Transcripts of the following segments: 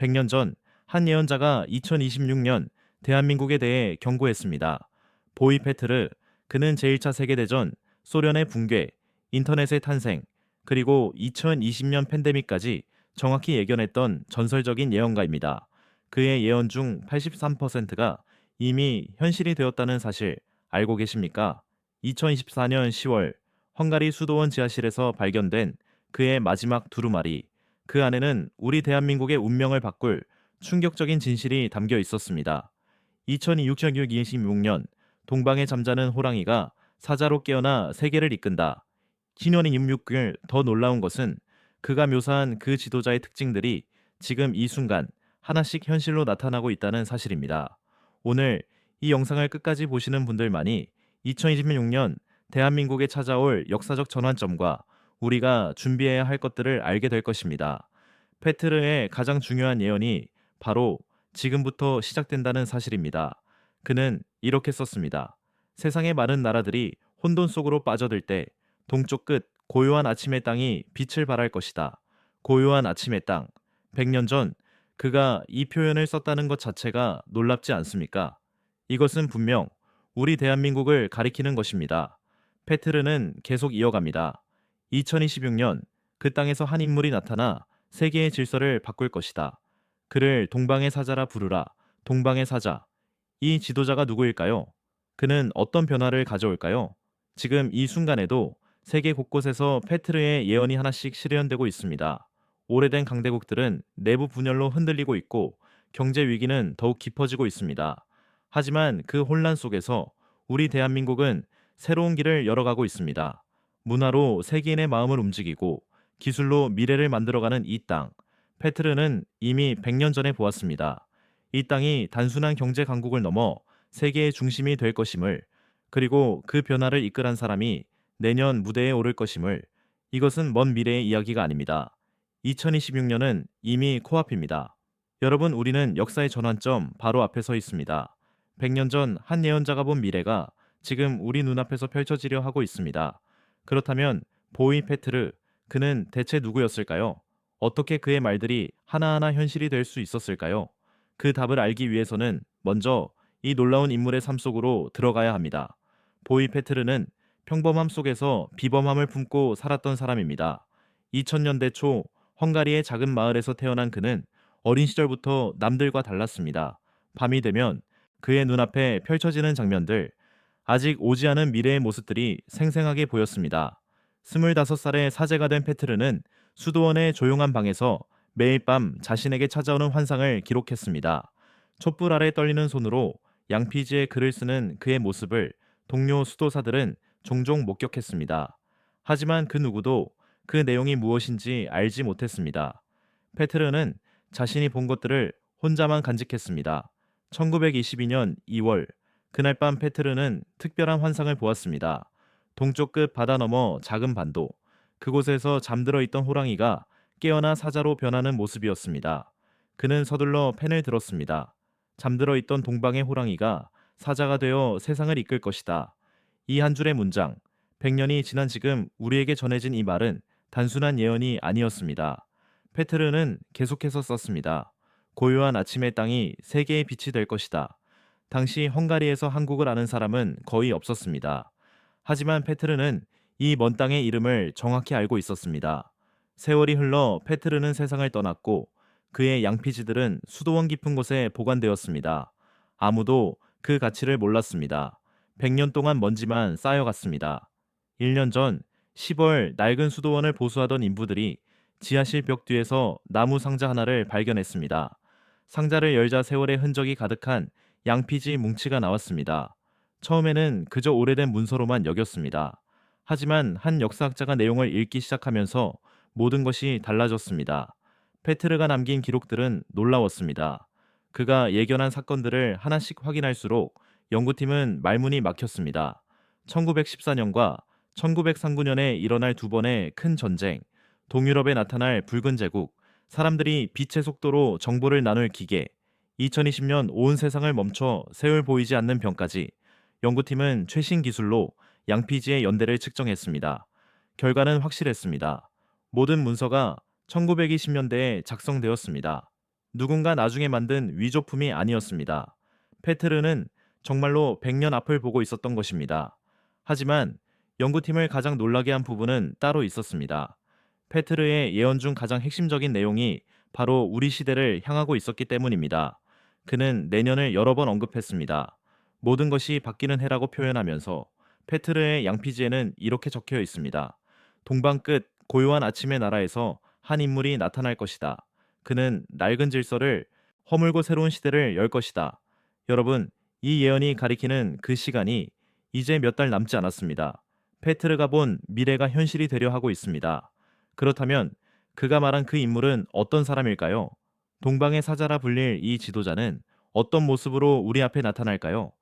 100년 전 한 예언자가 2026년 대한민국에 대해 경고했습니다. 보이 페트르, 그는 제1차 세계대전, 소련의 붕괴, 인터넷의 탄생, 그리고 2020년 팬데믹까지 정확히 예견했던 전설적인 예언가입니다. 그의 예언 중 83%가 이미 현실이 되었다는 사실 알고 계십니까? 2024년 10월 헝가리 수도원 지하실에서 발견된 그의 마지막 두루마리. 그 안에는 우리 대한민국의 운명을 바꿀 충격적인 진실이 담겨 있었습니다. 2026년 동방에 잠자는 호랑이가 사자로 깨어나 세계를 이끈다. 신년인 66을 더 놀라운 것은 그가 묘사한 그 지도자의 특징들이 지금 이 순간 하나씩 현실로 나타나고 있다는 사실입니다. 오늘 이 영상을 끝까지 보시는 분들만이 2026년 대한민국에 찾아올 역사적 전환점과 우리가 준비해야 할 것들을 알게 될 것입니다. 페트르의 가장 중요한 예언이 바로 지금부터 시작된다는 사실입니다. 그는 이렇게 썼습니다. 세상의 많은 나라들이 혼돈 속으로 빠져들 때 동쪽 끝 고요한 아침의 땅이 빛을 발할 것이다. 고요한 아침의 땅. 100년 전 그가 이 표현을 썼다는 것 자체가 놀랍지 않습니까? 이것은 분명 우리 대한민국을 가리키는 것입니다. 페트르는 계속 이어갑니다. 2026년 그 땅에서 한 인물이 나타나 세계의 질서를 바꿀 것이다. 그를 동방의 사자라 부르라. 동방의 사자. 이 지도자가 누구일까요? 그는 어떤 변화를 가져올까요? 지금 이 순간에도 세계 곳곳에서 페트르의 예언이 하나씩 실현되고 있습니다. 오래된 강대국들은 내부 분열로 흔들리고 있고 경제 위기는 더욱 깊어지고 있습니다. 하지만 그 혼란 속에서 우리 대한민국은 새로운 길을 열어가고 있습니다. 문화로 세계인의 마음을 움직이고 기술로 미래를 만들어가는 이 땅. 페트르는 이미 100년 전에 보았습니다. 이 땅이 단순한 경제 강국을 넘어 세계의 중심이 될 것임을 그리고 그 변화를 이끌한 사람이 내년 무대에 오를 것임을 이것은 먼 미래의 이야기가 아닙니다. 2026년은 이미 코앞입니다. 여러분, 우리는 역사의 전환점 바로 앞에 서 있습니다. 100년 전 한 예언자가 본 미래가 지금 우리 눈앞에서 펼쳐지려 하고 있습니다. 그렇다면 보이 페트르, 그는 대체 누구였을까요? 어떻게 그의 말들이 하나하나 현실이 될 수 있었을까요? 그 답을 알기 위해서는 먼저 이 놀라운 인물의 삶 속으로 들어가야 합니다. 보이 페트르는 평범함 속에서 비범함을 품고 살았던 사람입니다. 2000년대 초 헝가리의 작은 마을에서 태어난 그는 어린 시절부터 남들과 달랐습니다. 밤이 되면 그의 눈앞에 펼쳐지는 장면들, 아직 오지 않은 미래의 모습들이 생생하게 보였습니다. 25살의 사제가 된 페트르는 수도원의 조용한 방에서 매일 밤 자신에게 찾아오는 환상을 기록했습니다. 촛불 아래 떨리는 손으로 양피지에 글을 쓰는 그의 모습을 동료 수도사들은 종종 목격했습니다. 하지만 그 누구도 그 내용이 무엇인지 알지 못했습니다. 페트르는 자신이 본 것들을 혼자만 간직했습니다. 1922년 2월 그날 밤 페트르는 특별한 환상을 보았습니다. 동쪽 끝 바다 너머 작은 반도 그곳에서 잠들어 있던 호랑이가 깨어나 사자로 변하는 모습이었습니다. 그는 서둘러 펜을 들었습니다. 잠들어 있던 동방의 호랑이가 사자가 되어 세상을 이끌 것이다. 이 한 줄의 문장, 100년이 지난 지금 우리에게 전해진 이 말은 단순한 예언이 아니었습니다. 페트르는 계속해서 썼습니다. 고요한 아침의 땅이 세계의 빛이 될 것이다. 당시 헝가리에서 한국을 아는 사람은 거의 없었습니다. 하지만 페트르는 이 먼 땅의 이름을 정확히 알고 있었습니다. 세월이 흘러 페트르는 세상을 떠났고 그의 양피지들은 수도원 깊은 곳에 보관되었습니다. 아무도 그 가치를 몰랐습니다. 100년 동안 먼지만 쌓여갔습니다. 1년 전 10월 낡은 수도원을 보수하던 인부들이 지하실 벽 뒤에서 나무 상자 하나를 발견했습니다. 상자를 열자 세월의 흔적이 가득한 양피지 뭉치가 나왔습니다. 처음에는 그저 오래된 문서로만 여겼습니다. 하지만 한 역사학자가 내용을 읽기 시작하면서 모든 것이 달라졌습니다. 페트르가 남긴 기록들은 놀라웠습니다. 그가 예견한 사건들을 하나씩 확인할수록 연구팀은 말문이 막혔습니다. 1914년과 1939년에 일어날 두 번의 큰 전쟁, 동유럽에 나타날 붉은 제국, 사람들이 빛의 속도로 정보를 나눌 기계, 2020년 온 세상을 멈춰 세월 보이지 않는 병까지 연구팀은 최신 기술로 양피지의 연대를 측정했습니다. 결과는 확실했습니다. 모든 문서가 1920년대에 작성되었습니다. 누군가 나중에 만든 위조품이 아니었습니다. 페트르는 정말로 100년 앞을 보고 있었던 것입니다. 하지만 연구팀을 가장 놀라게 한 부분은 따로 있었습니다. 페트르의 예언 중 가장 핵심적인 내용이 바로 우리 시대를 향하고 있었기 때문입니다. 그는 내년을 여러 번 언급했습니다. 모든 것이 바뀌는 해라고 표현하면서 페트르의 양피지에는 이렇게 적혀 있습니다. 동방 끝 고요한 아침의 나라에서 한 인물이 나타날 것이다. 그는 낡은 질서를 허물고 새로운 시대를 열 것이다. 여러분, 이 예언이 가리키는 그 시간이 이제 몇 달 남지 않았습니다. 페트르가 본 미래가 현실이 되려 하고 있습니다. 그렇다면 그가 말한 그 인물은 어떤 사람일까요? 동방의 사자라 불릴 이 지도자는 어떤 모습으로 우리 앞에 나타날까요?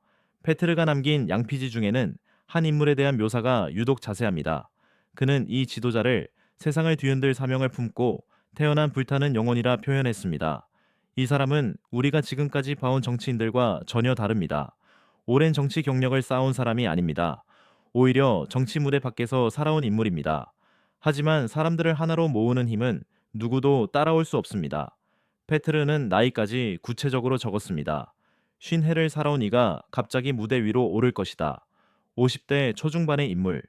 페트르가 남긴 양피지 중에는 한 인물에 대한 묘사가 유독 자세합니다. 그는 이 지도자를 세상을 뒤흔들 사명을 품고 태어난 불타는 영혼이라 표현했습니다. 이 사람은 우리가 지금까지 봐온 정치인들과 전혀 다릅니다. 오랜 정치 경력을 쌓아온 사람이 아닙니다. 오히려 정치 무대 밖에서 살아온 인물입니다. 하지만 사람들을 하나로 모으는 힘은 누구도 따라올 수 없습니다. 페트르는 나이까지 구체적으로 적었습니다. 쉰 해를 살아온 이가 갑자기 무대 위로 오를 것이다. 50대 초중반의 인물.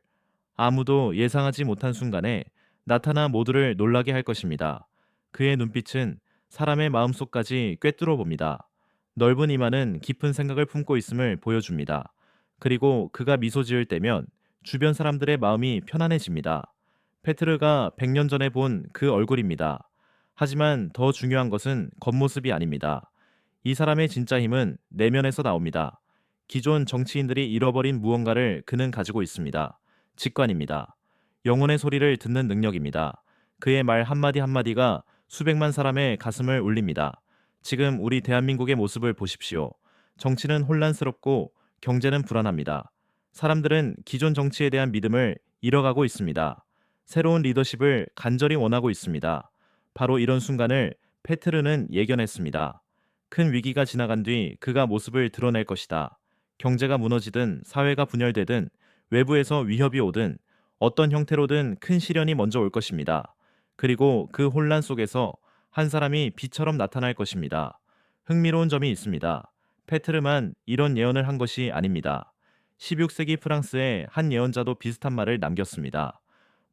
아무도 예상하지 못한 순간에 나타나 모두를 놀라게 할 것입니다. 그의 눈빛은 사람의 마음속까지 꿰뚫어 봅니다. 넓은 이마는 깊은 생각을 품고 있음을 보여줍니다. 그리고 그가 미소 지을 때면 주변 사람들의 마음이 편안해집니다. 페트르가 100년 전에 본 그 얼굴입니다. 하지만 더 중요한 것은 겉모습이 아닙니다. 이 사람의 진짜 힘은 내면에서 나옵니다. 기존 정치인들이 잃어버린 무언가를 그는 가지고 있습니다. 직관입니다. 영혼의 소리를 듣는 능력입니다. 그의 말 한마디 한마디가 수백만 사람의 가슴을 울립니다. 지금 우리 대한민국의 모습을 보십시오. 정치는 혼란스럽고 경제는 불안합니다. 사람들은 기존 정치에 대한 믿음을 잃어가고 있습니다. 새로운 리더십을 간절히 원하고 있습니다. 바로 이런 순간을 페트르는 예견했습니다. 큰 위기가 지나간 뒤 그가 모습을 드러낼 것이다. 경제가 무너지든 사회가 분열되든 외부에서 위협이 오든 어떤 형태로든 큰 시련이 먼저 올 것입니다. 그리고 그 혼란 속에서 한 사람이 비처럼 나타날 것입니다. 흥미로운 점이 있습니다. 페트르만 이런 예언을 한 것이 아닙니다. 16세기 프랑스의 한 예언자도 비슷한 말을 남겼습니다.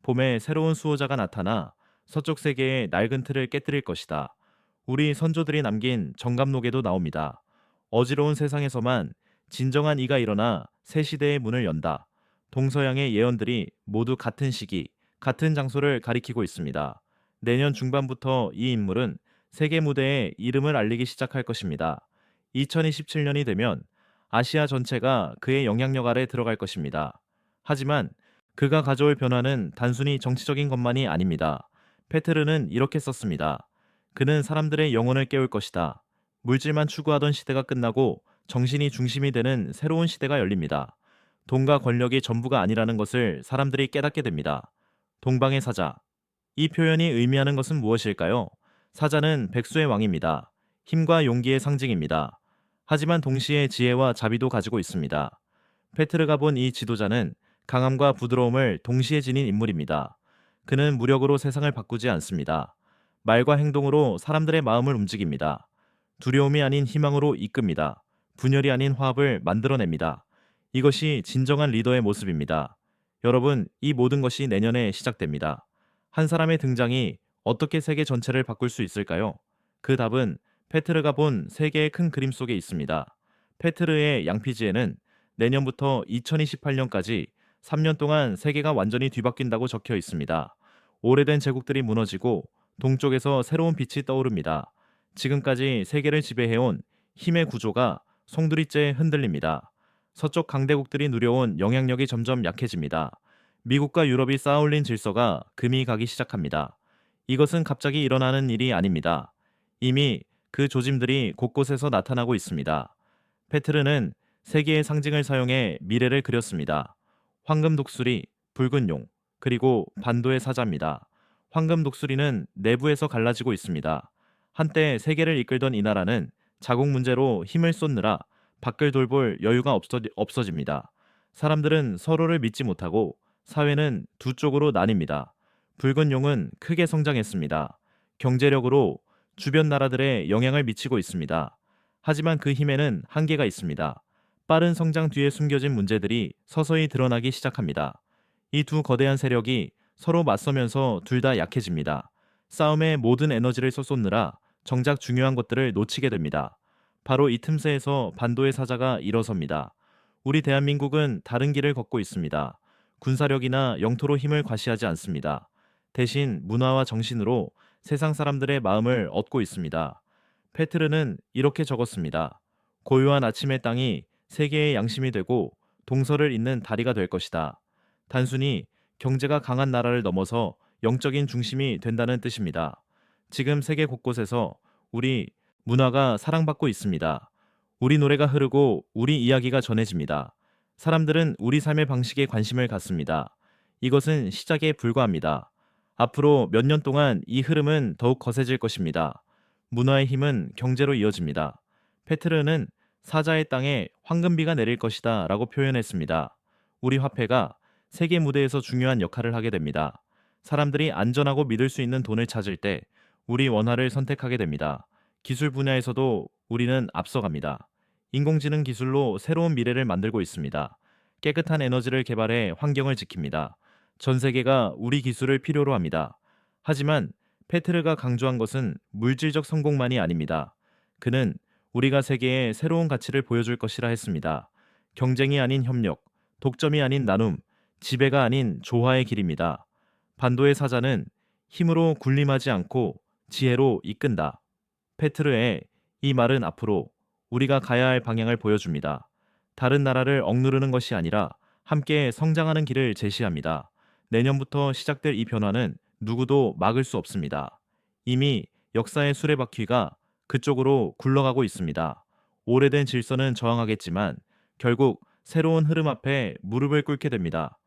봄에 새로운 수호자가 나타나 서쪽 세계의 낡은 틀을 깨뜨릴 것이다. 우리 선조들이 남긴 정감록에도 나옵니다. 어지러운 세상에서만 진정한 이가 일어나 새 시대의 문을 연다. 동서양의 예언들이 모두 같은 시기, 같은 장소를 가리키고 있습니다. 내년 중반부터 이 인물은 세계 무대에 이름을 알리기 시작할 것입니다. 2027년이 되면 아시아 전체가 그의 영향력 아래 들어갈 것입니다. 하지만 그가 가져올 변화는 단순히 정치적인 것만이 아닙니다. 페트르는 이렇게 썼습니다. 그는 사람들의 영혼을 깨울 것이다. 물질만 추구하던 시대가 끝나고 정신이 중심이 되는 새로운 시대가 열립니다. 돈과 권력이 전부가 아니라는 것을 사람들이 깨닫게 됩니다. 동방의 사자. 이 표현이 의미하는 것은 무엇일까요? 사자는 백수의 왕입니다. 힘과 용기의 상징입니다. 하지만 동시에 지혜와 자비도 가지고 있습니다. 페트르가 본 이 지도자는 강함과 부드러움을 동시에 지닌 인물입니다. 그는 무력으로 세상을 바꾸지 않습니다. 말과 행동으로 사람들의 마음을 움직입니다. 두려움이 아닌 희망으로 이끕니다. 분열이 아닌 화합을 만들어냅니다. 이것이 진정한 리더의 모습입니다. 여러분, 이 모든 것이 내년에 시작됩니다. 한 사람의 등장이 어떻게 세계 전체를 바꿀 수 있을까요? 그 답은 페트르가 본 세계의 큰 그림 속에 있습니다. 페트르의 양피지에는 내년부터 2028년까지 3년 동안 세계가 완전히 뒤바뀐다고 적혀 있습니다. 오래된 제국들이 무너지고 동쪽에서 새로운 빛이 떠오릅니다. 지금까지 세계를 지배해온 힘의 구조가 송두리째 흔들립니다. 서쪽 강대국들이 누려온 영향력이 점점 약해집니다. 미국과 유럽이 쌓아올린 질서가 금이 가기 시작합니다. 이것은 갑자기 일어나는 일이 아닙니다. 이미 그 조짐들이 곳곳에서 나타나고 있습니다. 페트르는 세계의 상징을 사용해 미래를 그렸습니다. 황금 독수리, 붉은 용, 그리고 반도의 사자입니다. 황금 독수리는 내부에서 갈라지고 있습니다. 한때 세계를 이끌던 이 나라는 자국 문제로 힘을 쏟느라 밖을 돌볼 여유가 없어, 없어집니다. 사람들은 서로를 믿지 못하고 사회는 두 쪽으로 나뉩니다. 붉은 용은 크게 성장했습니다. 경제력으로 주변 나라들에 영향을 미치고 있습니다. 하지만 그 힘에는 한계가 있습니다. 빠른 성장 뒤에 숨겨진 문제들이 서서히 드러나기 시작합니다. 이 두 거대한 세력이 서로 맞서면서 둘 다 약해집니다. 싸움에 모든 에너지를 쏟느라 정작 중요한 것들을 놓치게 됩니다. 바로 이 틈새에서 반도의 사자가 일어섭니다. 우리 대한민국은 다른 길을 걷고 있습니다. 군사력이나 영토로 힘을 과시하지 않습니다. 대신 문화와 정신으로 세상 사람들의 마음을 얻고 있습니다. 페트르는 이렇게 적었습니다. 고요한 아침의 땅이 세계의 양심이 되고 동서를 잇는 다리가 될 것이다. 단순히 경제가 강한 나라를 넘어서 영적인 중심이 된다는 뜻입니다. 지금 세계 곳곳에서 우리 문화가 사랑받고 있습니다. 우리 노래가 흐르고 우리 이야기가 전해집니다. 사람들은 우리 삶의 방식에 관심을 갖습니다. 이것은 시작에 불과합니다. 앞으로 몇 년 동안 이 흐름은 더욱 거세질 것입니다. 문화의 힘은 경제로 이어집니다. 페트르는 사자의 땅에 황금비가 내릴 것이다 라고 표현했습니다. 우리 화폐가 세계 무대에서 중요한 역할을 하게 됩니다. 사람들이 안전하고 믿을 수 있는 돈을 찾을 때 우리 원화를 선택하게 됩니다. 기술 분야에서도 우리는 앞서갑니다. 인공지능 기술로 새로운 미래를 만들고 있습니다. 깨끗한 에너지를 개발해 환경을 지킵니다. 전 세계가 우리 기술을 필요로 합니다. 하지만 페트르가 강조한 것은 물질적 성공만이 아닙니다. 그는 우리가 세계에 새로운 가치를 보여줄 것이라 했습니다. 경쟁이 아닌 협력, 독점이 아닌 나눔, 지배가 아닌 조화의 길입니다. 반도의 사자는 힘으로 군림하지 않고 지혜로 이끈다. 페트르의 이 말은 앞으로 우리가 가야 할 방향을 보여줍니다. 다른 나라를 억누르는 것이 아니라 함께 성장하는 길을 제시합니다. 내년부터 시작될 이 변화는 누구도 막을 수 없습니다. 이미 역사의 수레바퀴가 그쪽으로 굴러가고 있습니다. 오래된 질서는 저항하겠지만 결국 새로운 흐름 앞에 무릎을 꿇게 됩니다.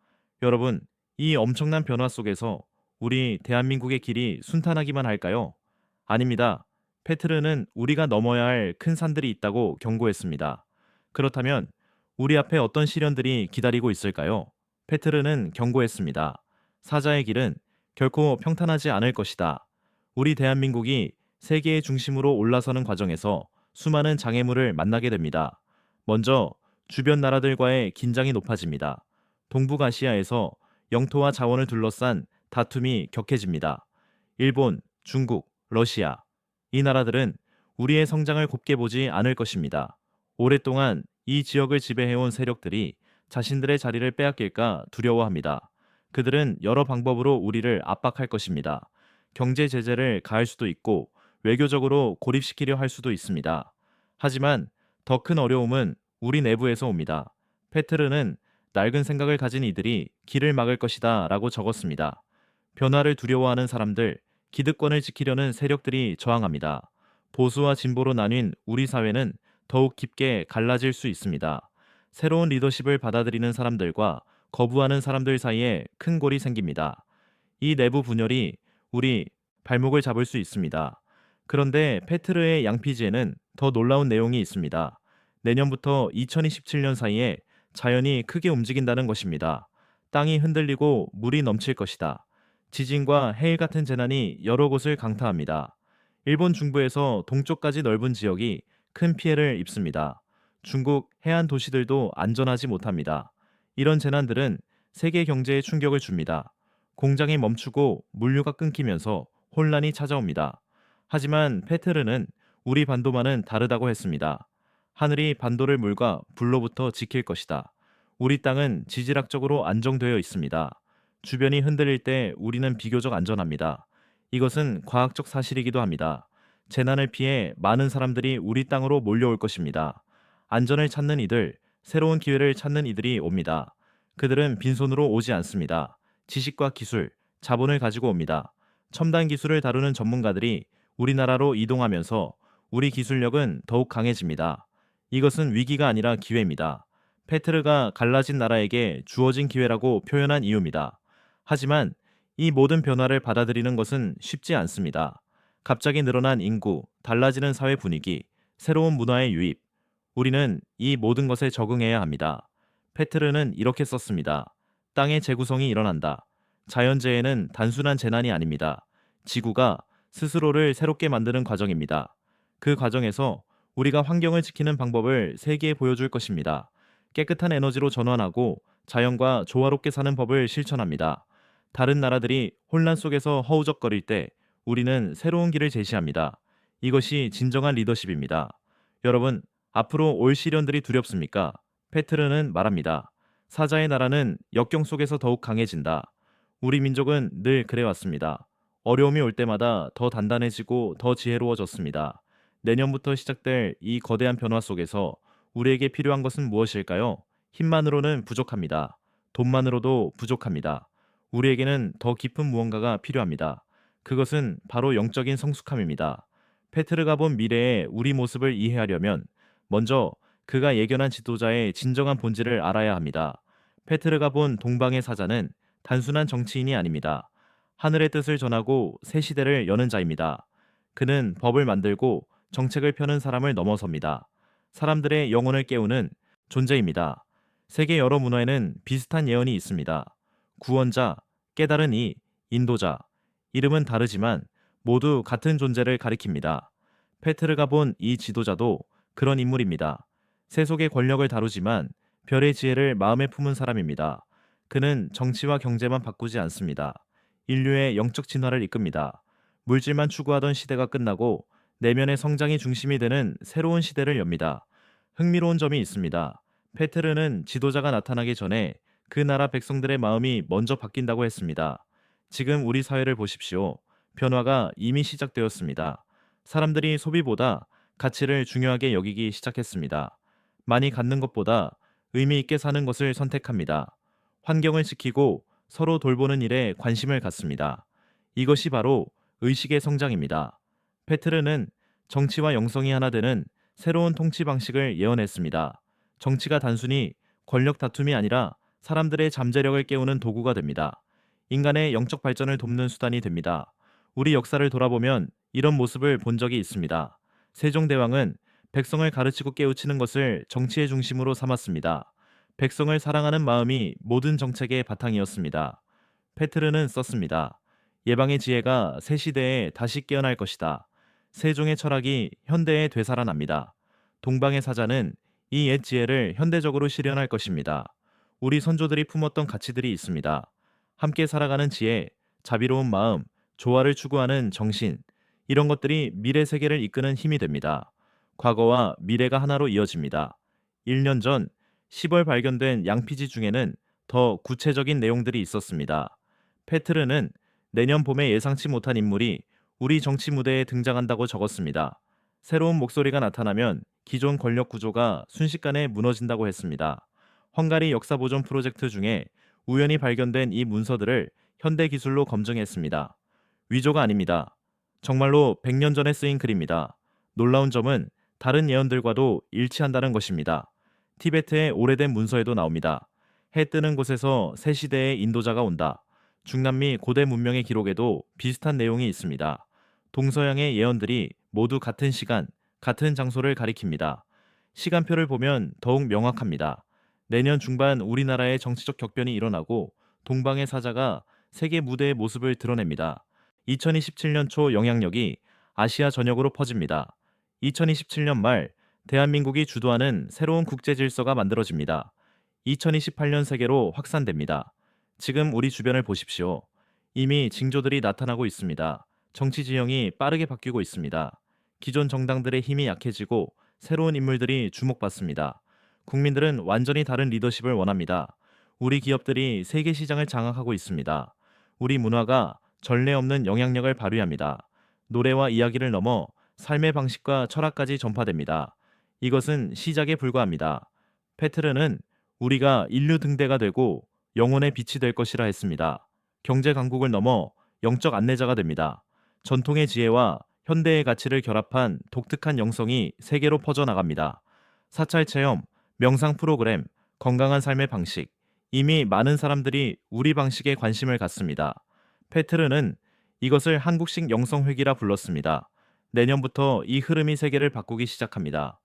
여러분, 이 엄청난 변화 속에서 우리 대한민국의 길이 순탄하기만 할까요? 아닙니다. 페트르는 우리가 넘어야 할 큰 산들이 있다고 경고했습니다. 그렇다면 우리 앞에 어떤 시련들이 기다리고 있을까요? 페트르는 경고했습니다. 사자의 길은 결코 평탄하지 않을 것이다. 우리 대한민국이 세계의 중심으로 올라서는 과정에서 수많은 장애물을 만나게 됩니다. 먼저 주변 나라들과의 긴장이 높아집니다. 동북아시아에서 영토와 자원을 둘러싼 다툼이 격해집니다. 일본, 중국, 러시아. 이 나라들은 우리의 성장을 곱게 보지 않을 것입니다. 오랫동안 이 지역을 지배해온 세력들이 자신들의 자리를 빼앗길까 두려워합니다. 그들은 여러 방법으로 우리를 압박할 것입니다. 경제 제재를 가할 수도 있고 외교적으로 고립시키려 할 수도 있습니다. 하지만 더 큰 어려움은 우리 내부에서 옵니다. 페트르는 낡은 생각을 가진 이들이 길을 막을 것이다 라고 적었습니다. 변화를 두려워하는 사람들, 기득권을 지키려는 세력들이 저항합니다. 보수와 진보로 나뉜 우리 사회는 더욱 깊게 갈라질 수 있습니다. 새로운 리더십을 받아들이는 사람들과 거부하는 사람들 사이에 큰 골이 생깁니다. 이 내부 분열이 우리 발목을 잡을 수 있습니다. 그런데 페트르의 양피지에는 더 놀라운 내용이 있습니다. 내년부터 2027년 사이에 자연이 크게 움직인다는 것입니다. 땅이 흔들리고 물이 넘칠 것이다. 지진과 해일 같은 재난이 여러 곳을 강타합니다. 일본 중부에서 동쪽까지 넓은 지역이 큰 피해를 입습니다. 중국 해안 도시들도 안전하지 못합니다. 이런 재난들은 세계 경제에 충격을 줍니다. 공장이 멈추고 물류가 끊기면서 혼란이 찾아옵니다. 하지만 페트르는 우리 반도만은 다르다고 했습니다. 하늘이 반도를 물과 불로부터 지킬 것이다. 우리 땅은 지질학적으로 안정되어 있습니다. 주변이 흔들릴 때 우리는 비교적 안전합니다. 이것은 과학적 사실이기도 합니다. 재난을 피해 많은 사람들이 우리 땅으로 몰려올 것입니다. 안전을 찾는 이들, 새로운 기회를 찾는 이들이 옵니다. 그들은 빈손으로 오지 않습니다. 지식과 기술, 자본을 가지고 옵니다. 첨단 기술을 다루는 전문가들이 우리나라로 이동하면서 우리 기술력은 더욱 강해집니다. 이것은 위기가 아니라 기회입니다. 페트르가 갈라진 나라에게 주어진 기회라고 표현한 이유입니다. 하지만 이 모든 변화를 받아들이는 것은 쉽지 않습니다. 갑자기 늘어난 인구, 달라지는 사회 분위기, 새로운 문화의 유입. 우리는 이 모든 것에 적응해야 합니다. 페트르는 이렇게 썼습니다. 땅의 재구성이 일어난다. 자연재해는 단순한 재난이 아닙니다. 지구가 스스로를 새롭게 만드는 과정입니다. 그 과정에서 우리가 환경을 지키는 방법을 세계에 보여줄 것입니다. 깨끗한 에너지로 전환하고 자연과 조화롭게 사는 법을 실천합니다. 다른 나라들이 혼란 속에서 허우적거릴 때 우리는 새로운 길을 제시합니다. 이것이 진정한 리더십입니다. 여러분, 앞으로 올 시련들이 두렵습니까? 페트르는 말합니다. 사자의 나라는 역경 속에서 더욱 강해진다. 우리 민족은 늘 그래왔습니다. 어려움이 올 때마다 더 단단해지고 더 지혜로워졌습니다. 내년부터 시작될 이 거대한 변화 속에서 우리에게 필요한 것은 무엇일까요? 힘만으로는 부족합니다. 돈만으로도 부족합니다. 우리에게는 더 깊은 무언가가 필요합니다. 그것은 바로 영적인 성숙함입니다. 페트르가 본 미래의 우리 모습을 이해하려면 먼저 그가 예견한 지도자의 진정한 본질을 알아야 합니다. 페트르가 본 동방의 사자는 단순한 정치인이 아닙니다. 하늘의 뜻을 전하고 새 시대를 여는 자입니다. 그는 법을 만들고 정책을 펴는 사람을 넘어섭니다. 사람들의 영혼을 깨우는 존재입니다. 세계 여러 문화에는 비슷한 예언이 있습니다. 구원자, 깨달은 이, 인도자. 이름은 다르지만 모두 같은 존재를 가리킵니다. 페트르가 본 이 지도자도 그런 인물입니다. 세속의 권력을 다루지만 별의 지혜를 마음에 품은 사람입니다. 그는 정치와 경제만 바꾸지 않습니다. 인류의 영적 진화를 이끕니다. 물질만 추구하던 시대가 끝나고 내면의 성장이 중심이 되는 새로운 시대를 엽니다. 흥미로운 점이 있습니다. 페트르는 지도자가 나타나기 전에 그 나라 백성들의 마음이 먼저 바뀐다고 했습니다. 지금 우리 사회를 보십시오. 변화가 이미 시작되었습니다. 사람들이 소비보다 가치를 중요하게 여기기 시작했습니다. 많이 갖는 것보다 의미 있게 사는 것을 선택합니다. 환경을 지키고 서로 돌보는 일에 관심을 갖습니다. 이것이 바로 의식의 성장입니다. 페트르는 정치와 영성이 하나 되는 새로운 통치 방식을 예언했습니다. 정치가 단순히 권력 다툼이 아니라 사람들의 잠재력을 깨우는 도구가 됩니다. 인간의 영적 발전을 돕는 수단이 됩니다. 우리 역사를 돌아보면 이런 모습을 본 적이 있습니다. 세종대왕은 백성을 가르치고 깨우치는 것을 정치의 중심으로 삼았습니다. 백성을 사랑하는 마음이 모든 정책의 바탕이었습니다. 페트르는 썼습니다. 예방의 지혜가 새 시대에 다시 깨어날 것이다. 세종의 철학이 현대에 되살아납니다. 동방의 사자는 이 옛 지혜를 현대적으로 실현할 것입니다. 우리 선조들이 품었던 가치들이 있습니다. 함께 살아가는 지혜, 자비로운 마음, 조화를 추구하는 정신, 이런 것들이 미래 세계를 이끄는 힘이 됩니다. 과거와 미래가 하나로 이어집니다. 1년 전 10월 발견된 양피지 중에는 더 구체적인 내용들이 있었습니다. 페트르는 내년 봄에 예상치 못한 인물이 우리 정치 무대에 등장한다고 적었습니다. 새로운 목소리가 나타나면 기존 권력 구조가 순식간에 무너진다고 했습니다. 헝가리 역사 보존 프로젝트 중에 우연히 발견된 이 문서들을 현대 기술로 검증했습니다. 위조가 아닙니다. 정말로 100년 전에 쓰인 글입니다. 놀라운 점은 다른 예언들과도 일치한다는 것입니다. 티베트의 오래된 문서에도 나옵니다. 해 뜨는 곳에서 새 시대의 인도자가 온다. 중남미 고대 문명의 기록에도 비슷한 내용이 있습니다. 동서양의 예언들이 모두 같은 시간, 같은 장소를 가리킵니다. 시간표를 보면 더욱 명확합니다. 내년 중반 우리나라의 정치적 격변이 일어나고 동방의 사자가 세계 무대의 모습을 드러냅니다. 2027년 초 영향력이 아시아 전역으로 퍼집니다. 2027년 말 대한민국이 주도하는 새로운 국제 질서가 만들어집니다. 2028년 세계로 확산됩니다. 지금 우리 주변을 보십시오. 이미 징조들이 나타나고 있습니다. 정치 지형이 빠르게 바뀌고 있습니다. 기존 정당들의 힘이 약해지고 새로운 인물들이 주목받습니다. 국민들은 완전히 다른 리더십을 원합니다. 우리 기업들이 세계 시장을 장악하고 있습니다. 우리 문화가 전례 없는 영향력을 발휘합니다. 노래와 이야기를 넘어 삶의 방식과 철학까지 전파됩니다. 이것은 시작에 불과합니다. 페트르는 우리가 인류 등대가 되고 영혼의 빛이 될 것이라 했습니다. 경제 강국을 넘어 영적 안내자가 됩니다. 전통의 지혜와 현대의 가치를 결합한 독특한 영성이 세계로 퍼져나갑니다. 사찰 체험, 명상 프로그램, 건강한 삶의 방식. 이미 많은 사람들이 우리 방식에 관심을 갖습니다. 페트르는 이것을 한국식 영성회기라 불렀습니다. 내년부터 이 흐름이 세계를 바꾸기 시작합니다.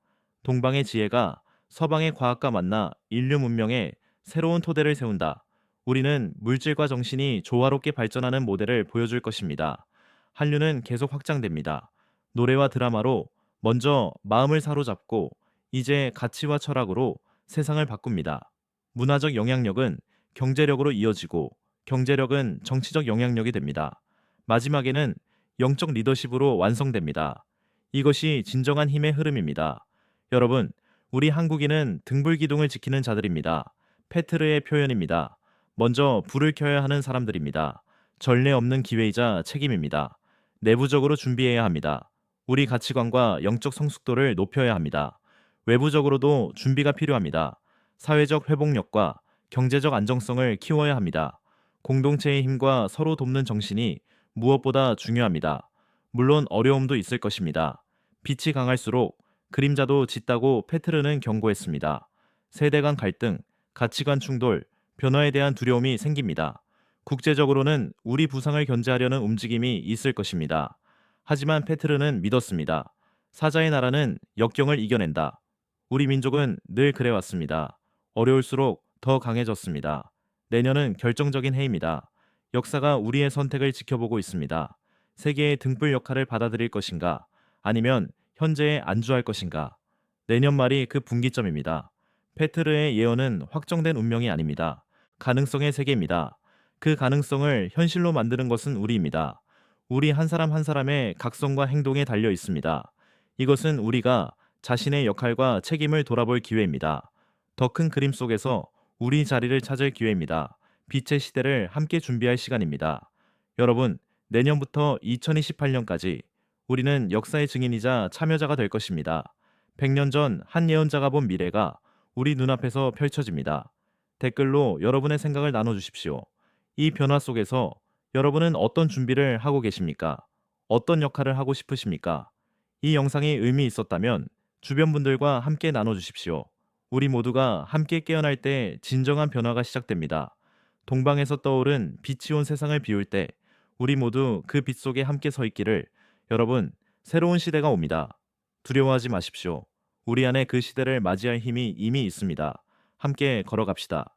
동방의 지혜가 서방의 과학과 만나 인류 문명에 새로운 토대를 세운다. 우리는 물질과 정신이 조화롭게 발전하는 모델을 보여줄 것입니다. 한류는 계속 확장됩니다. 노래와 드라마로 먼저 마음을 사로잡고 이제 가치와 철학으로 세상을 바꿉니다. 문화적 영향력은 경제력으로 이어지고 경제력은 정치적 영향력이 됩니다. 마지막에는 영적 리더십으로 완성됩니다. 이것이 진정한 힘의 흐름입니다. 여러분, 우리 한국인은 등불기둥을 지키는 자들입니다. 페트르의 표현입니다. 먼저 불을 켜야 하는 사람들입니다. 전례 없는 기회이자 책임입니다. 내부적으로 준비해야 합니다. 우리 가치관과 영적 성숙도를 높여야 합니다. 외부적으로도 준비가 필요합니다. 사회적 회복력과 경제적 안정성을 키워야 합니다. 공동체의 힘과 서로 돕는 정신이 무엇보다 중요합니다. 물론 어려움도 있을 것입니다. 빛이 강할수록 그림자도 짙다고 페트르는 경고했습니다. 세대 간 갈등, 가치관 충돌, 변화에 대한 두려움이 생깁니다. 국제적으로는 우리 부상을 견제하려는 움직임이 있을 것입니다. 하지만 페트르는 믿었습니다. 사자의 나라는 역경을 이겨낸다. 우리 민족은 늘 그래왔습니다. 어려울수록 더 강해졌습니다. 내년은 결정적인 해입니다. 역사가 우리의 선택을 지켜보고 있습니다. 세계의 등불 역할을 받아들일 것인가? 아니면 현재에 안주할 것인가? 내년 말이 그 분기점입니다. 페트르의 예언은 확정된 운명이 아닙니다. 가능성의 세계입니다. 그 가능성을 현실로 만드는 것은 우리입니다. 우리 한 사람 한 사람의 각성과 행동에 달려 있습니다. 이것은 우리가 자신의 역할과 책임을 돌아볼 기회입니다. 더 큰 그림 속에서 우리 자리를 찾을 기회입니다. 빛의 시대를 함께 준비할 시간입니다. 여러분, 내년부터 2028년까지 우리는 역사의 증인이자 참여자가 될 것입니다. 100년 전 한 예언자가 본 미래가 우리 눈앞에서 펼쳐집니다. 댓글로 여러분의 생각을 나눠주십시오. 이 변화 속에서 여러분은 어떤 준비를 하고 계십니까? 어떤 역할을 하고 싶으십니까? 이 영상이 의미 있었다면 주변 분들과 함께 나눠주십시오. 우리 모두가 함께 깨어날 때 진정한 변화가 시작됩니다. 동방에서 떠오른 빛이 온 세상을 비울 때 우리 모두 그 빛 속에 함께 서 있기를 여러분 새로운 시대가 옵니다. 두려워하지 마십시오. 우리 안에 그 시대를 맞이할 힘이 이미 있습니다. 함께 걸어갑시다.